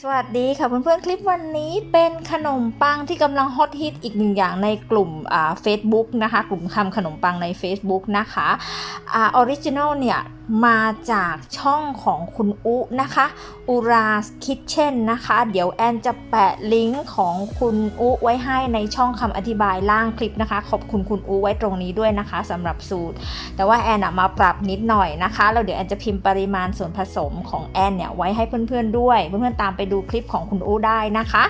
สวัสดีค่ะเพื่อนๆ คลิปวันนี้เป็นขนมปังที่กำลังฮอตฮิตอีกหนึ่งอย่างในกลุ่มอ่า Facebook นะคะ กลุ่มคำขนมปังใน Facebook นะคะอ่าออริจินอลเนี่ย มาจากช่องของคุณอุนะคะอุราคิทเช่นนะคะ เดี๋ยวแอนจะแปะลิงก์ของคุณอุไว้ให้ในช่องคำอธิบายล่างคลิปนะคะ ขอบคุณคุณอุไว้ตรงนี้ด้วยนะคะสำหรับสูตร แต่ว่าแอนอมาปรับนิดหน่อยนะคะแล้วเดี๋ยวแอนจะพิมพ์ปริมาณส่วนผสมของแอนเนี่ยไว้ให้เพื่อนๆด้วย เพื่อนๆตามไปดูคลิปของคุณอูได้นะคะ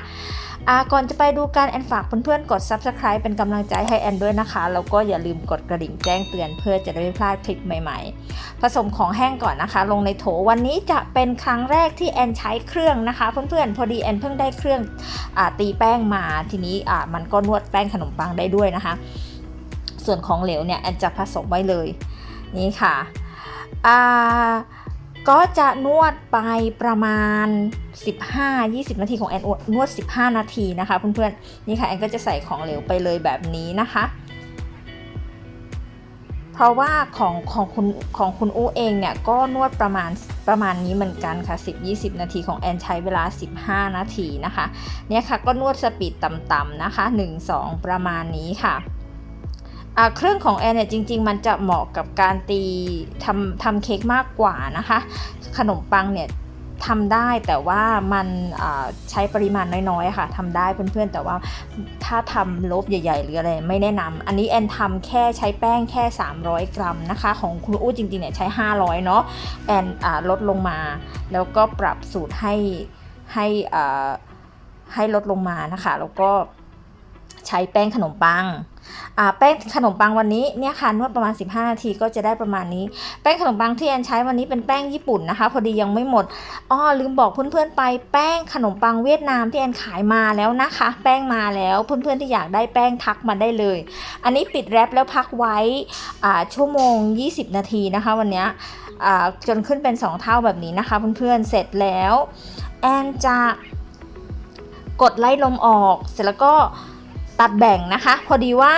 ก่อนจะไปดูการแอนฝากเพื่อนๆกด subscribe เป็นกำลังใจให้แอนด้วยนะคะ แล้วก็อย่าลืมกดกระดิ่งแจ้งเตือนเพื่อจะได้ไม่พลาดคลิปใหม่ๆ ผสมของแห้งก่อนนะคะ ลงในโถวันนี้จะเป็นครั้งแรกที่แอนใช้เครื่องนะคะเพื่อนๆพอดีแอนเพิ่งได้เครื่องอตีแป้งมาทีนี้มันก็นวดแป้งขนมปังได้ด้วยนะคะ ส่วนของเหลวเนี่ยแอนจะผสมไว้เลยนี่ค่ะก็จะนวดไปประมาณ 15-20 นาทีของแอนนวด 15 นาทีนะคะเพื่อนๆนี่ค่ะแอนก็จะใส่ของเหลวไปเลยแบบนี้นะคะ ราะว่าของของคุณของคุณอู้เองเนี่ยก็นวดประมาณประมาณนี้เหมือนกันค่ะ 10-20 นาทีของแอนใช้เวลา 15 นาทีนะคะเนี่ยค่ะก็นวดสปีดต่ำๆนะคะ 1-2 ประมาณนี้ค่ะเครื่องของแอนเนี่ยจริง ๆ มันจะเหมาะกับการตีทำทำเค้กมากกว่านะคะ ขนมปังเนี่ย ทำได้แต่ว่ามันใช้ปริมาณน้อยๆค่ะทำได้เพื่อนๆ แต่ว่าถ้าทำลบใหญ่ ๆ หรืออะไรไม่แนะนำอันนี้แอนทำแค่ใช้แป้งแค่ 300 กรัมนะคะ ของคุณอู้จริงๆเนี่ยใช้ 500 เนาะแอนลดลงมา แล้วก็ปรับสูตรให้ให้ให้ลดลงมานะคะ แล้วก็ ใช้แป้งขนมปังแป้งขนมปังวันนี้เนี่ยค่ะนวดประมาณ 15 นาทีก็จะได้ประมาณนี้ แป้งขนมปังที่แอนใช้วันนี้เป็นแป้งญี่ปุ่นนะคะ พอดียังไม่หมดอ้อลืมบอกเพื่อนๆไปแป้งขนมปังเวียดนามที่แอนขายมาแล้วนะคะ แป้งมาแล้วเพื่อนๆที่อยากได้แป้งทักมาได้เลย อันนี้ปิดแรปแล้วพักไว้ชั่วโมง 20 นาทีนะคะ วันนี้จนขึ้นเป็น 2 เท่าแบบนี้นะคะเพื่อนๆเสร็จแล้วแอนจะกดไล่ลมออกเสร็จแล้วก็ ตัดแบ่งนะคะ พอดีว่า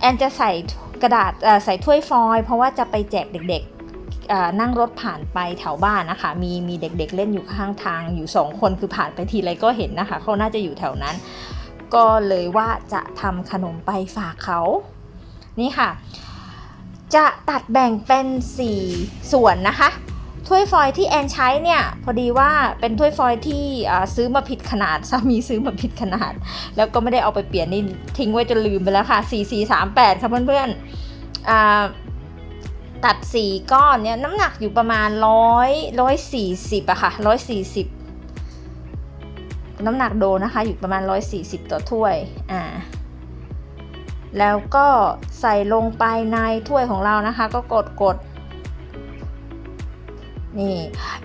แอนจะใส่กระดาษใส่ถ้วยฟอยล์เพราะว่าจะไปแจกเด็กๆนั่งรถผ่านไปแถวบ้านนะคะ มีมีเด็กๆเล่นอยู่ข้างทางอยู่สองคนคือผ่านไปทีไรก็เห็นนะคะ เขาน่าจะอยู่แถวนั้น ก็เลยว่าจะทำขนมไปฝากเขา นี่ค่ะ จะตัดแบ่งเป็น 4 ส่วนนะคะ ถ้วยฟอยที่แอนใช้เนี่ยพอดีว่าเป็นถ้วยฟอยที่ซื้อมาผิดขนาดสามีซื้อมาผิดขนาด แล้วก็ไม่ได้เอาไปเปลี่ยนนี่ทิ้งไว้จนลืมไปแล้วค่ะ 4 4 3 8 ค่ะเพื่อนๆตัด 4 ก้อนเนี่ยน้ำหนักอยู่ประมาณ 100 140อะค่ะ 140 น้ำหนักโดนะคะอยู่ประมาณ 140 ต่อถ้วยอ่าแล้วก็ใส่ลงไปในถ้วยของเรานะคะ ก็กดกด นี่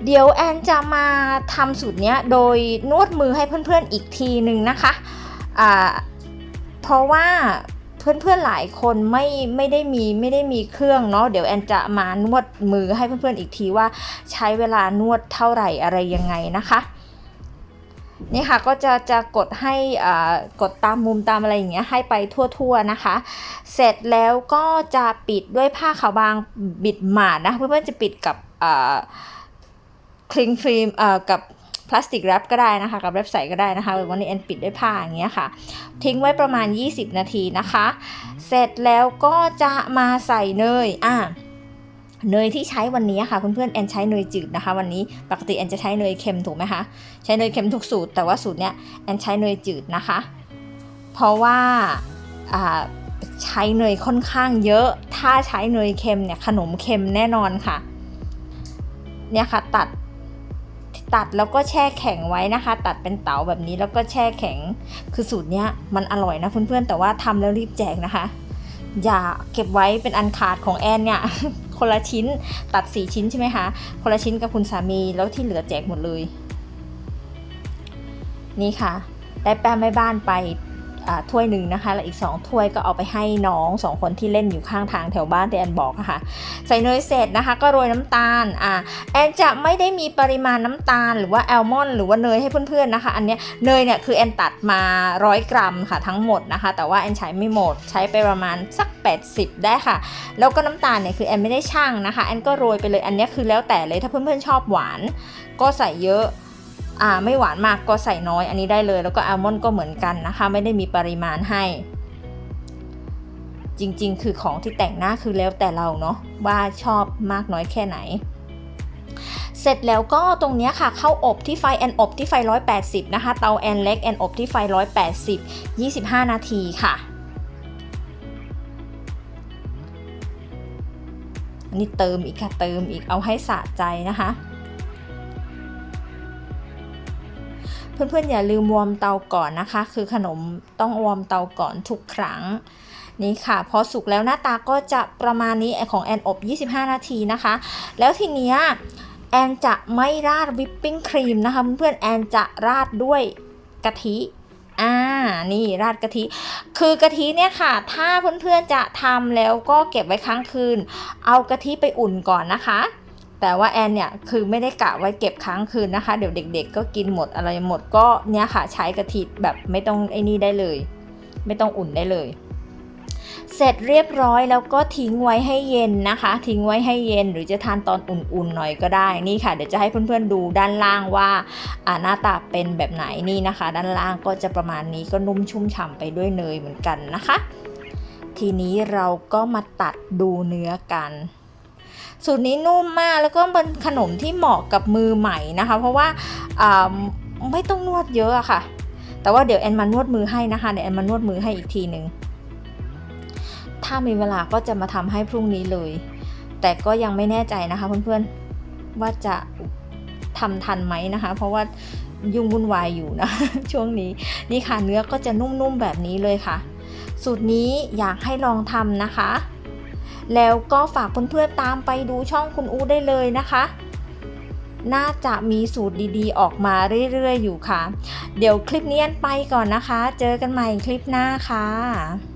เดี๋ยวแอนจะมาทำสูตรเนี้ยโดยนวดมือให้เพื่อนๆอีกทีหนึ่งนะคะอ่าเพราะว่าเพื่อนๆหลายคนไม่ไม่ได้มีไม่ได้มีเครื่องเนาะเดี๋ยวแอนจะมานวดมือให้เพื่อนๆอีกทีว่าใช้เวลานวดเท่าไหร่อะไรยังไงนะคะนี่ค่ะก็จะจะกดให้อ่ากดตามมุมตามอะไรอย่างเงี้ยให้ไปทั่วๆนะคะ เสร็จแล้วก็จะปิดด้วยผ้าขาวบางบิดหมาดนะเพื่อนๆจะปิดกับ คลิงฟิล์มกับพลาสติกแรปก็ได้นะคะ กับแรปใสก็ได้นะคะวันนี้แอนปิดด้วยผ้าอย่างเงี้ยค่ะ ทิ้งไว้ประมาณ 20 นาทีนะคะ เสร็จแล้วก็จะมาใส่เนยอะเนยที่ใช้วันนี้ค่ะเพื่อนๆแอนใช้เนยจืดนะคะ วันนี้ปกติแอนจะใช้เนยเค็มถูกไหมคะใช้เนยเค็มทุกสูตร แต่ว่าสูตรเนี้ยแอนใช้เนยจืดนะคะ เพราะว่าใช้เนยค่อนข้างเยอะ ถ้าใช้เนยเค็มเนี่ยขนมเค็มแน่นอนค่ะ เนี่ยค่ะตัดตัดแล้วก็แช่แข็งไว้นะคะ ตัดเป็นเต๋าแบบนี้แล้วก็แช่แข็งคือสูตรเนี้ยมันอร่อยนะเพื่อนๆแต่ว่าทำแล้วรีบแจกนะคะ อย่าเก็บไว้เป็นอันขาดของแอนเนี่ยคนละชิ้นตัด 4 ชิ้นใช่ไหมคะคนละชิ้นกับคุณสามีแล้วที่เหลือแจกหมดเลย นี่ค่ะ ได้แป้งแม่บ้านไป ถ้วยหนึ่งนะคะแล้วอีก 2 ถ้วยก็เอาไปให้น้อง 2 คนที่เล่นอยู่ข้างทางแถวบ้านที่แอนบอกอะค่ะ ใส่เนยเสร็จนะคะก็โรยน้ำตาลอ่าแอนจะไม่ได้มีปริมาณน้ำตาล หรือว่าแอลมอนด์หรือว่าเนยให้เพื่อนๆนะคะ อันเนี้ยเนยเนี่ยคือแอนตัดมา 100 กรัมค่ะทั้งหมดนะคะ แต่ว่าแอนใช้ไม่หมดใช้ไปประมาณสัก 80 ได้ค่ะ แล้วก็น้ำตาลเนี่ยคือแอนไม่ได้ช่างนะคะแอนก็โรยไปเลยอันเนี้ยคือแล้วแต่เลยถ้าเพื่อนๆชอบหวาน ก็ใส่เยอะ อ่าไม่หวานมากก็ใส่น้อยอันนี้ได้เลย แล้วก็อัลมอนด์ก็เหมือนกันนะคะ ไม่ได้มีปริมาณให้ จริงๆ คือของที่แต่งหน้าคือแล้วแต่เราเนาะว่าชอบมากน้อยแค่ไหน เสร็จแล้วก็ตรงนี้ค่ะเข้าอบที่ไฟแอนอบที่ไฟ 180 นะคะ เตาแอนเล็กแอนอบที่ไฟ 180 25 นาทีค่ะอันนี้เติมอีกค่ะเติมอีกเอาให้สะใจนะคะ เพื่อนๆอย่าลืมวอร์มเตาก่อนนะคะ คือขนมต้องวอร์มเตาก่อนทุกครั้งนี่ค่ะพอสุกแล้วหน้าตาก็จะประมาณนี้ของแอนอบ 25 นาทีนะคะ แล้วทีเนี้ยแอนจะไม่ราดวิปปิ้งครีมนะคะเพื่อนๆแอนจะราดด้วยกะทิอ่านี่ราดกะทิ คือกะทิเนี่ยค่ะ ถ้าเพื่อนๆจะทำแล้วก็เก็บไว้ค้างคืน เอากะทิไปอุ่นก่อนนะคะ แต่ว่าแอนเนี่ยคือไม่ได้กะไว้เก็บค้างคืนนะคะ เดี๋ยวเด็ก ๆ ก็กินหมดอะไรหมดก็เนี่ยค่ะใช้กะทิแบบไม่ต้องไอ้นี่ได้เลย ไม่ต้องอุ่นได้เลย เสร็จเรียบร้อยแล้วก็ทิ้งไว้ให้เย็นนะคะ ทิ้งไว้ให้เย็นหรือจะทานตอนอุ่นๆหน่อยก็ได้นี่ค่ะ เดี๋ยวจะให้เพื่อนๆดูด้านล่างว่าอ่าหน้าตาเป็นแบบไหนนี่นะคะ ด้านล่างก็จะประมาณนี้ก็นุ่มชุ่มฉ่ำไปด้วยเนยเหมือนกันนะคะ ทีนี้เราก็มาตัดดูเนื้อกัน สูตรนี้นุ่มมากแล้วก็เป็นขนมที่เหมาะกับมือใหม่นะคะ เพราะว่าไม่ต้องนวดเยอะอะค่ะ แต่ว่าเดี๋ยวแอนมานวดมือให้นะคะเดี๋ยวแอนมานวดมือให้อีกทีหนึ่งถ้ามีเวลาก็จะมาทำให้พรุ่งนี้เลย แต่ก็ยังไม่แน่ใจนะคะเพื่อนๆว่าจะทำทันไหมนะคะ เพราะว่ายุ่งวุ่นวายอยู่นะ ช่วงนี้นี่ค่ะเนื้อก็จะนุ่มๆแบบนี้เลยค่ะ สูตรนี้อยากให้ลองทำนะคะ แล้วก็ฝากเพื่อนๆตามไปดูช่องคุณอู้ได้เลยนะคะ น่าจะมีสูตรดีๆ ออกมาเรื่อยๆอยู่ค่ะ เดี๋ยวคลิปนี้อันไปก่อนนะคะ เจอกันใหม่คลิปหน้าค่ะ